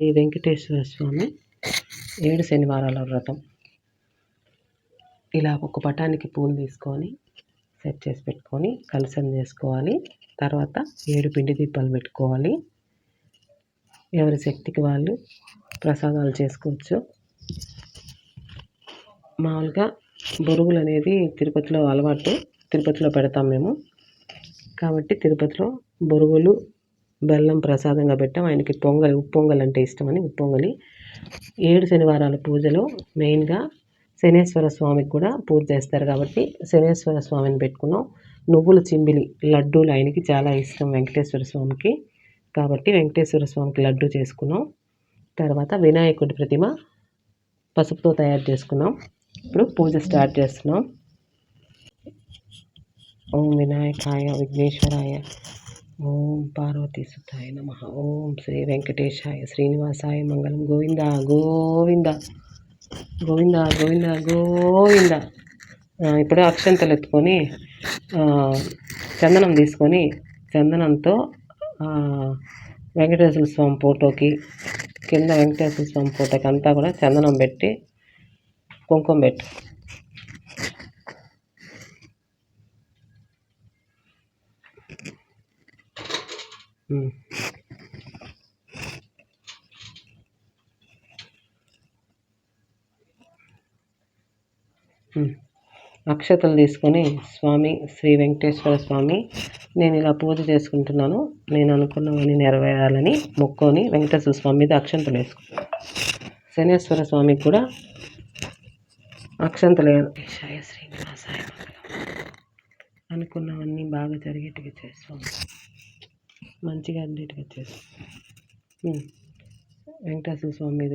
శ్రీ వెంకటేశ్వర స్వామి ఏడు శనివారాల వ్రతం. ఇలా ఒక పటానికి పూలు తీసుకొని సెట్ చేసి పెట్టుకొని కలసం చేసుకోవాలి. తర్వాత ఏడు పిండి దీపాలు పెట్టుకోవాలి. ఎవరి శక్తికి వాళ్ళు ప్రసాదాలు చేసుకోవచ్చు. మామూలుగా బొరుగులు అనేది తిరుపతిలో అలవాటు. తిరుపతిలో పెడతాం మేము. కాబట్టి తిరుపతిలో బొరుగులు బెల్లం ప్రసాదంగా పెట్టాం. ఆయనకి పొంగలి ఉప్పొంగల్ అంటే ఇష్టమని. ఉప్పొంగలి ఏడు శనివారాల పూజలో మెయిన్గా శనేశ్వర స్వామికి కూడా పూజ చేస్తారు కాబట్టి శనేశ్వర స్వామిని పెట్టుకున్నాం. నువ్వుల చింబిలి లడ్డూలు ఆయనకి చాలా ఇష్టం వెంకటేశ్వర స్వామికి. కాబట్టి వెంకటేశ్వర స్వామికి లడ్డు చేసుకున్నాం. తర్వాత వినాయకుడి ప్రతిమ పసుపుతో తయారు చేసుకున్నాం. ఇప్పుడు పూజ స్టార్ట్ చేస్తున్నాం. ఓం వినాయకాయ విఘ్నేశ్వరాయ. ఓం పార్వతీ సుతాయ నమ. ఓం శ్రీ వెంకటేశాయ శ్రీనివాసాయ మంగళం. గోవింద గోవింద. గోవింద గోవింద గోవింద. ఇప్పుడు అక్షంతలు ఎత్తుకొని చందనం తీసుకొని చందనంతో వెంకటేశ్వర స్వామి ఫోటోకి కింద వెంకటేశ్వర స్వామి ఫోటోకి అంతా కూడా చందనం పెట్టి కుంకుమ పెట్టు. అక్షతలు తీసుకొని స్వామి శ్రీ వెంకటేశ్వర స్వామి నేను ఇలా పూజ చేసుకుంటున్నాను. నేను అనుకున్నవన్నీ నెరవేరాలని మొక్కొని వెంకటేశ్వర స్వామి మీద అక్షంతలు వేసుకున్నాను శనేశ్వర స్వామికి కూడా అక్షంతలు శ్రీనివాసాయ అనుకున్నవన్నీ బాగా జరిగేట్టుగా చేస్తాం మంచిగా అన్నిటికి వచ్చేసి వెంకటేశ్వర స్వామి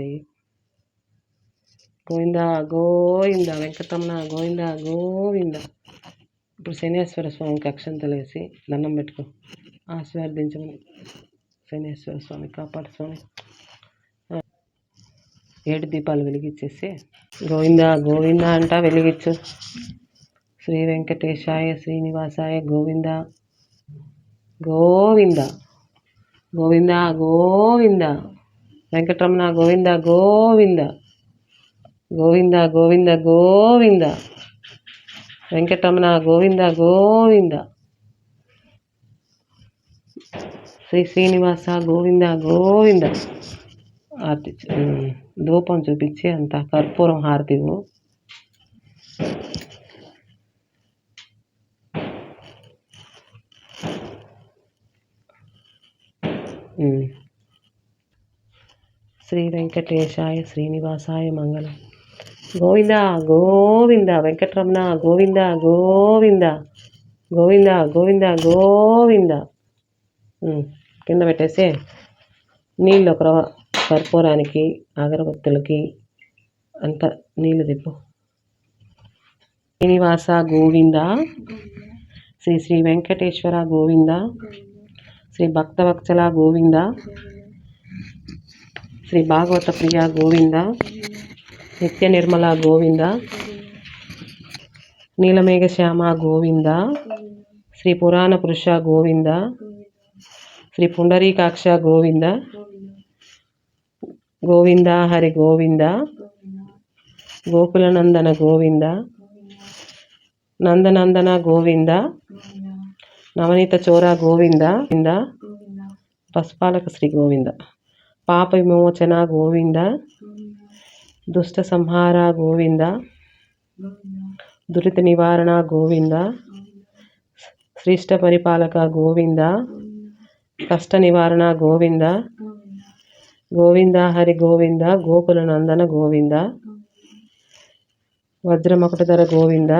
గోవింద గోవింద వెంకటమ్మ గోవింద గోవింద. ఇప్పుడు శనేశ్వర స్వామికి అక్షంతలు వేసి దండం పెట్టుకో. ఆశీర్వదించమని శనేశ్వర స్వామి కాపాడు స్వామి. ఏడు దీపాలు వెలిగించేసి గోవింద గోవింద అంట వెలిగించు. శ్రీ వెంకటేశాయ శ్రీనివాసాయ గోవింద. గోవింద. గోవింద గోవింద. వెంకటరమణ గోవింద గోవింద. గోవింద గోవింద గోవింద. వెంకటరమణ గోవింద గోవింద. శ్రీ శ్రీనివాస గోవింద గోవింద. హారతి ధూపం చూపించి అంత కర్పూరం హారతి శ్రీ వెంకటేశాయ శ్రీనివాసాయ మంగళం. గోవింద గోవింద వెంకటరమణ గోవింద గోవింద గోవింద గోవింద గోవింద. కింద పెట్టేసే నీళ్ళు ఒక కర్పూరానికి అగరబత్తులకి అంత నీళ్ళు తిప్పు. శ్రీనివాస గోవింద శ్రీ శ్రీ వెంకటేశ్వర గోవింద శ్రీ భక్తవత్సల గోవింద. శ్రీ భాగవత ప్రియ గోవింద. నిత్య నిర్మల గోవింద. నీలమేఘశ్యామ గోవింద. శ్రీ పురాణ పురుష గోవింద. శ్రీ పుండరీకాక్ష గోవింద. గోవింద హరి గోవింద. గోకులనందన గోవింద. నందనందన గోవింద. నవనీత చోరా గోవింద ఇంద పసుపాలక శ్రీ గోవింద. పాప విమోచన గోవింద దుష్ట సంహార గోవింద దురిత నివారణ గోవింద శ్రేష్ట పరిపాలక గోవింద కష్ట నివారణ గోవింద గోవింద హరి గోవింద గోకుల నందన గోవింద వజ్రమకుటధర గోవింద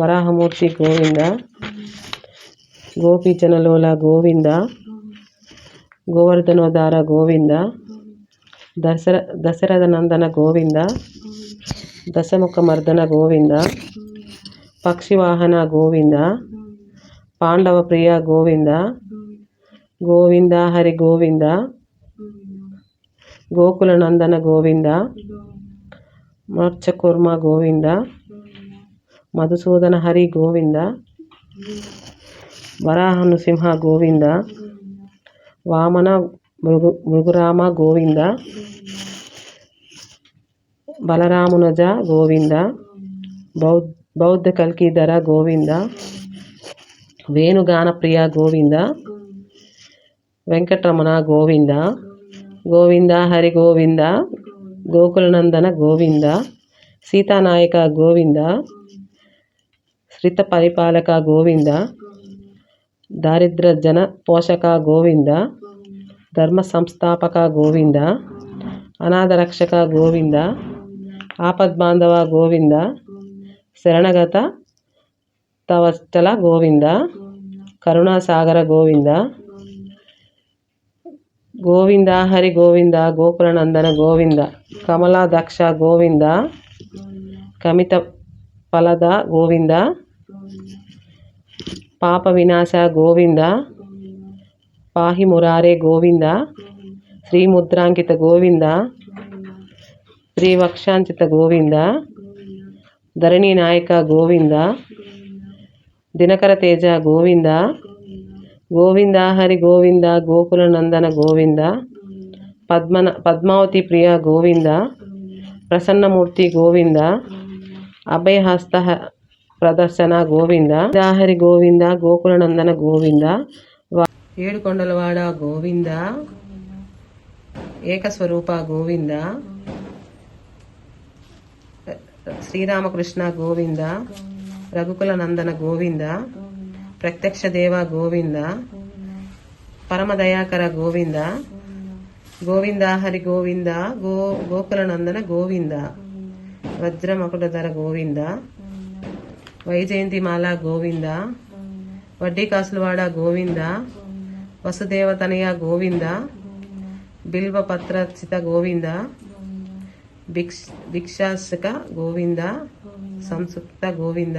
వరాహమూర్తి గోవింద గోపీచనలోల గోవింద గోవర్ధనోదార గోవింద దశర దశరథ నందన గోవింద దశముఖ మర్దన గోవింద పక్షివాహన గోవింద పాండవ ప్రియ గోవింద గోవింద హరి గోవింద గోకుల నందన గోవింద మర్చకుర్మ గోవింద మధుసూదన హరి గోవింద వరాహ నృసింహ గోవింద వామన మృగు మృగురామ గోవింద బలరామునజ గోవింద బౌద్ధ బౌద్ధ కల్కీధర గోవింద వేణుగాన ప్రియ గోవింద వెంకటరమణ గోవింద గోవింద హరి గోవింద గోకులనందన గోవింద సీతానాయక గోవింద శ్రిత పరిపాలక గోవింద దారిద్ర జన పోషక గోవింద ధర్మ సంస్థాపక గోవింద అనాథ రక్షక గోవింద ఆపద్బాంధవ గోవింద శరణగత తవచ్చల గోవింద కరుణాసాగర గోవింద గోవింద హరి గోవింద గోకులనందన గోవింద కమలా దక్ష గోవింద కమిత ఫలద గోవింద పాప వినాశ గోవింద పాహి మురారే గోవింద శ్రీముద్రాంకిత గోవింద శ్రీవక్షాంచిత గోవింద ధరణి నాయక గోవింద దినకర తేజ గోవింద గోవింద హరి గోవింద గోకుల నందన గోవింద పద్మన పద్మావతి ప్రియ గోవింద ప్రసన్నమూర్తి గోవింద అభయహస్త ప్రదర్శన గోవింద దాహరి గోవింద గోకుల నందన గోవింద వా- ఏడుకొండలవాడ గోవింద ఏకస్వరూప గోవింద శ్రీరామకృష్ణ గోవింద రఘుకుల నందన గోవింద ప్రత్యక్ష దేవ గోవింద పరమదయాకర గోవింద గోవింద హరి గోవింద గో గోకుల నందన గోవింద వజ్రమకుటధర గోవింద వైజయంతిమాల గోవింద? వడ్డీ కాసులవాడ గోవింద? వసుదేవతనయ గోవింద? బిల్వపత్రచిత గోవింద? భిక్ష భిక్షాశక గోవింద? సంసుప్త గోవింద?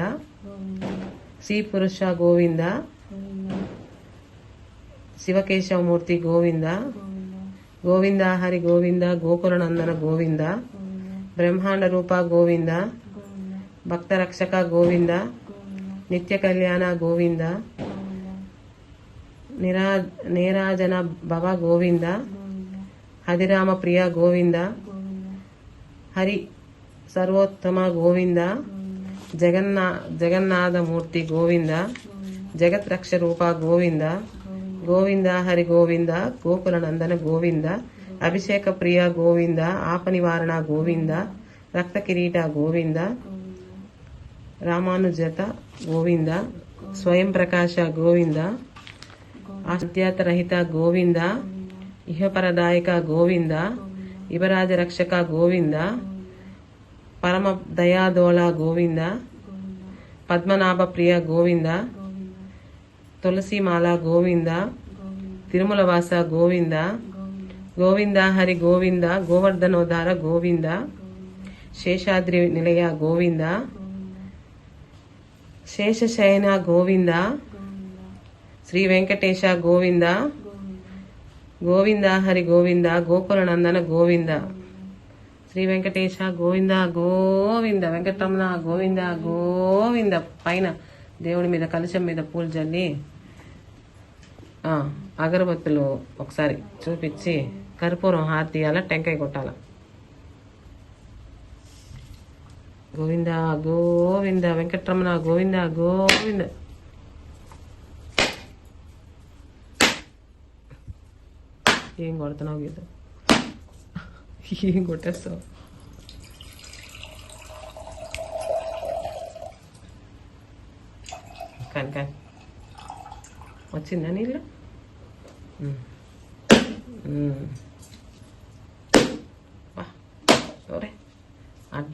శ్రీ పురుష గోవింద? శివకేశవమూర్తి గోవింద? గోవింద హరి గోవింద? గోకులనందన గోవింద? బ్రహ్మాండ రూప గోవింద? భక్త రక్షక గోవింద నిత్య కళ్యాణ గోవింద నిరా నీరాజన భవ గోవింద హరిరామ ప్రియ గోవింద హరి సర్వోత్తమ గోవింద జగన్నా జగన్నాథమూర్తి గోవింద జగత్ రక్ష రూప గోవింద గోవింద హరి గోవింద గోకుల నందన గోవింద అభిషేక ప్రియ గోవింద ఆప నివారణ గోవింద రక్త కిరీట గోవింద రామానుజత గోవింద స్వయం ప్రకాశ గోవింద ఆధ్యాత రహిత గోవింద ఇహపరదాయక గోవింద యువరాజ రక్షక గోవింద పరమ దయాదోళ గోవింద పద్మనాభ ప్రియ గోవింద తులసిమాల గోవింద తిరుమలవాస గోవింద గోవింద హరి గోవింద గోవర్ధనోదార గోవింద శేషాద్రి నిలయ గోవింద శేషశయన గోవింద. శ్రీ వెంకటేశ గోవింద. గోవింద. హరి గోవింద. గోకుల నందన గోవింద. శ్రీ వెంకటేశ గోవింద గోవింద. వెంకటరమణ గోవింద గోవింద. పైన దేవుడి మీద కలశం మీద పూలు జల్లి అగరబత్తులు ఒకసారి చూపించి కర్పూరం హారతి తీయాల టెంకాయ కొట్టాల. గోవింద గోవింద వెంకటరమణ గోవింద గోవింద. ఏం కొడుతున్నావు గీత? ఏం కొట్టేస్తావు? కానీ కానీ. వచ్చిందా నీళ్ళు?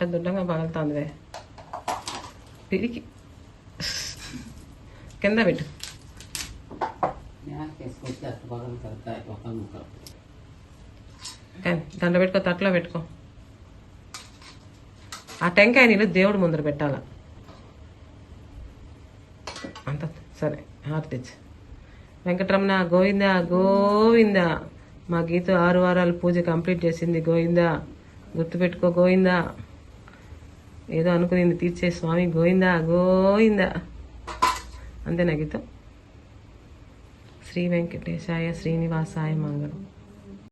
దుడ్డంగా పగలుతుందివే. పిరికి కింద పెట్టు. దాంట్లో పెట్టుకో తట్లో పెట్టుకో. ఆ టెంకాయ నీళ్ళు దేవుడి ముందర పెట్టాల? అంత సరే హారతి తెచ్చు. వెంకటరమణ గోవింద గోవింద. మా గీత ఆరు వారాలు పూజ కంప్లీట్ చేసింది గోవింద. గుర్తుపెట్టుకో గోవింద. ఏదో అనుకునింది తీర్చే స్వామి గోయిందా గోయిందా అంతేనా గీతం. శ్రీ వెంకటేశాయ శ్రీనివాసాయ మంగళం.